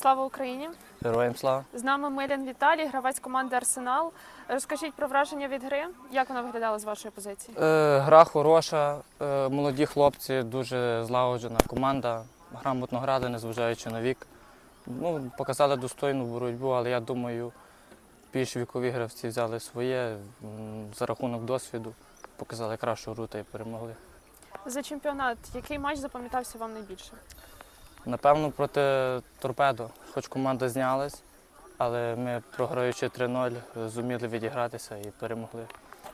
Слава Україні! Героям слава. З нами Милін Віталій, гравець команди Арсенал. Розкажіть про враження від гри. Як вона виглядала з вашої позиції? Е, гра хороша, е, молоді хлопці, дуже злагоджена команда, грамотно грали, незважаючи на вік. Ну, показали достойну боротьбу, але я думаю, більш вікові гравці взяли своє за рахунок досвіду, показали кращу гру та й перемогли. За чемпіонат, який матч запам'ятався вам найбільше? Напевно, проти торпедо, хоч команда знялась, але ми, програючи 3-0, зуміли відігратися і перемогли.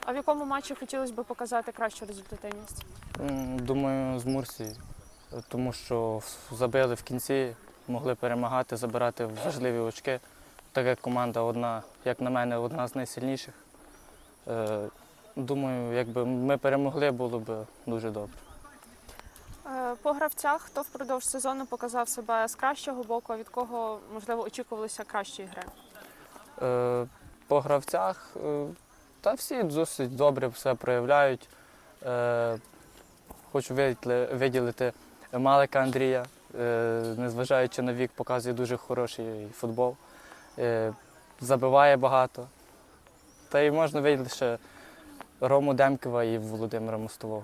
А в якому матчі хотілося б показати кращу результативність? Думаю, з Мурсії, тому що забили в кінці, могли перемагати, забирати важливі очки. Так як команда одна, як на мене, одна з найсильніших. Е, Думаю, якби ми перемогли, було б дуже добре. По гравцях, хто впродовж сезону показав себе з кращого боку, від кого можливо очікувалося кращої гри? Е, По гравцях, е, та всі досить добре все проявляють. Е, Хочу виділити Малика Андрія, незважаючи на вік, показує дуже хороший футбол, забиває багато. Та й можна виділити ще Рому Демкова і Володимира Мостового.